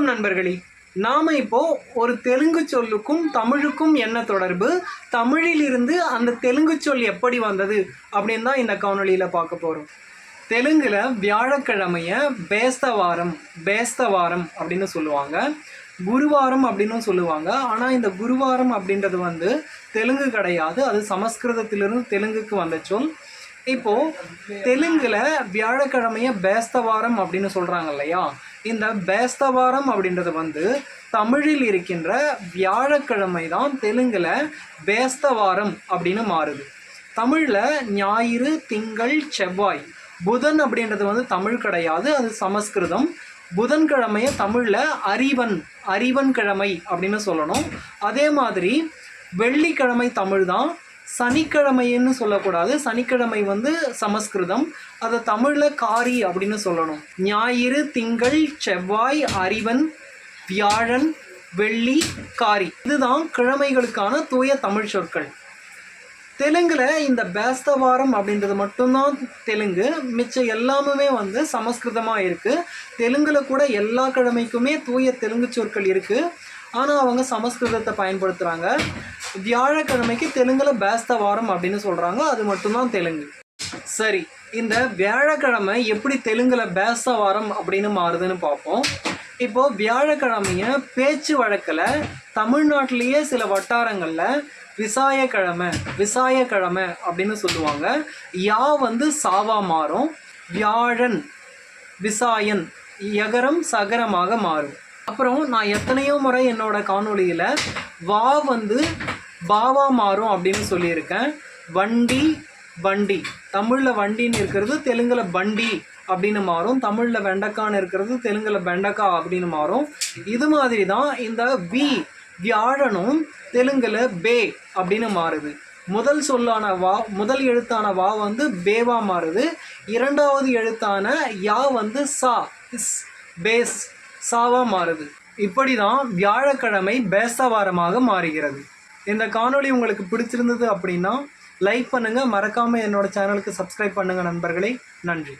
வணக்கம் நண்பர்களே. நாம இப்போ ஒரு தெலுங்கு சொல்லுக்கும் தமிழுக்கும் என்ன தொடர்பு? தமிழிலிருந்து அந்த தெலுங்கு சொல் எப்படி வந்தது? அப்படின்னு தான் இந்த காணொலியில் பார்க்க போகிறோம் தெலுங்கில் வியாழக்கிழமைய பேஸ்தவாரம் பேஸ்தவாரம் அப்படின்னு சொல்லுவாங்க. குருவாரம் அப்படின்னு சொல்லுவாங்க. ஆனால் இந்த குருவாரம் அப்படின்றது வந்து தெலுங்கு கிடையாது. அது சமஸ்கிருதத்திலிருந்து தெலுங்குக்கு வந்த சொல். இப்போது தெலுங்கில் வியாழக்கிழமைய பேஸ்தவாரம் அப்படின்னு சொல்கிறாங்க இல்லையா? இந்த பேஸ்தவாரம் அப்படின்றது வந்து தமிழில் இருக்கின்ற வியாழக்கிழமை தான் தெலுங்கில் பேஸ்தவாரம் அப்படின்னு மாறுது. தமிழில் ஞாயிறு திங்கள் செவ்வாய். புதன் அப்படின்றது வந்து தமிழ் கிடையாது அது சமஸ்கிருதம். புதன்கிழமையை தமிழில் அறிவன் அறிவன் கிழமை அப்படின்னு சொல்லணும். அதே மாதிரி வெள்ளிக்கிழமை தமிழ் தான் சனிக்கிழமைன்னு சொல்லக்கூடாது. சனிக்கிழமை வந்து சமஸ்கிருதம். அதை தமிழில் காரி அப்படின்னு சொல்லணும். ஞாயிறு திங்கள் செவ்வாய் அறிவன் வியாழன் வெள்ளி காரி. இதுதான் கிழமைகளுக்கான தூய தமிழ் சொற்கள். தெலுங்கில் இந்த பேஸ்தவாரம் அப்படின்றது மட்டும்தான் தெலுங்கு. மிச்சம் எல்லாமே வந்து சமஸ்கிருதமாக இருக்குது தெலுங்கில் கூட எல்லா கிழமைக்குமே தூய தெலுங்கு சொற்கள் இருக்குது ஆனால் அவங்க சமஸ்கிருதத்தை பயன்படுத்துகிறாங்க வியாழக்கிழமைக்கு தெலுங்கில் பேஸ்த வாரம் அப்படின்னு சொல்கிறாங்க அது மட்டும்தான் தெலுங்கு. சரி இந்த வியாழக்கிழமை எப்படி தெலுங்கில் பேஸ்த வாரம் அப்படின்னு மாறுதுன்னு பார்ப்போம். இப்போ வியாழக்கிழமைய பேச்சு வழக்கில் தமிழ்நாட்டிலேயே சில வட்டாரங்களில் விசாயக்கிழமை விசாயக்கிழமை அப்படின்னு சொல்லுவாங்க. யா வந்து சாவா மாறும். வியாழன் விசாயன் எகரம் சகரமாக மாறும். அப்புறம் நான் எத்தனையோ முறை என்னோட காணொலியில் வா வந்து பாவா மாறும் அப்படின்னு சொல்லியிருக்கேன். வண்டி வண்டி. தமிழில் வண்டின்னு இருக்கிறது தெலுங்கில் பண்டி அப்படின்னு மாறும். தமிழில் வெண்டக்கான்னு இருக்கிறது தெலுங்கில் வெண்டக்கா அப்படின்னு மாறும். இது மாதிரி தான் இந்த வி வியாழனும் தெலுங்கில் பே அப்படின்னு மாறுது. முதல் சொல்லான வா முதல் எழுத்தான வா வந்து பேவா மாறுது. இரண்டாவது எழுத்தான யா வந்து சா இஸ் பேஸ் சாவா மாறுது. இப்படி தான் வியாழக்கிழமை பேசவாரமாக மாறுகிறது. இந்த காணொளி உங்களுக்கு பிடிச்சிருந்தது அப்படின்னா லைக் பண்ணுங்கள் மறக்காமல் என்னோட சேனலுக்கு சப்ஸ்கிரைப் பண்ணுங்கள் நண்பர்களே. நன்றி.